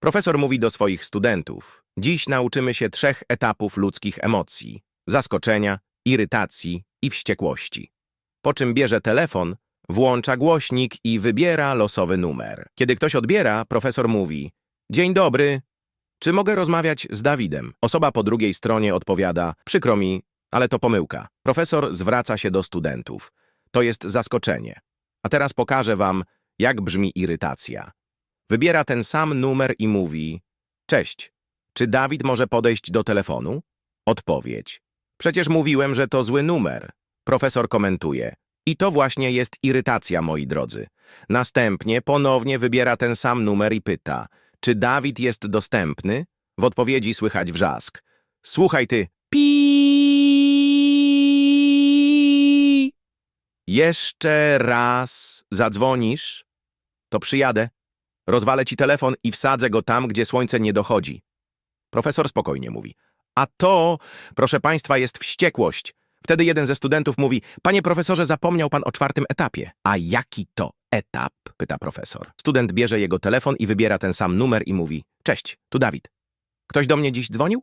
Profesor mówi do swoich studentów: Dziś nauczymy się trzech etapów ludzkich emocji: zaskoczenia, irytacji i wściekłości. Po czym bierze telefon, włącza głośnik i wybiera losowy numer. Kiedy ktoś odbiera, profesor mówi: Dzień dobry, czy mogę rozmawiać z Dawidem? Osoba po drugiej stronie odpowiada: Przykro mi, ale to pomyłka. Profesor zwraca się do studentów. To jest zaskoczenie. A teraz pokażę wam, jak brzmi irytacja. Wybiera ten sam numer i mówi: Cześć, czy Dawid może podejść do telefonu? Odpowiedź: Przecież mówiłem, że to zły numer. Profesor komentuje: I to właśnie jest irytacja, moi drodzy. Następnie ponownie wybiera ten sam numer i pyta: Czy Dawid jest dostępny? W odpowiedzi słychać wrzask. Słuchaj ty, pi. Jeszcze raz zadzwonisz, to przyjadę. Rozwalę ci telefon i wsadzę go tam, gdzie słońce nie dochodzi. Profesor spokojnie mówi. A to, proszę państwa, jest wściekłość. Wtedy jeden ze studentów mówi, panie profesorze, zapomniał pan o czwartym etapie. A jaki to etap? pyta profesor. Student bierze jego telefon i wybiera ten sam numer i mówi, cześć, tu Dawid. Ktoś do mnie dziś dzwonił?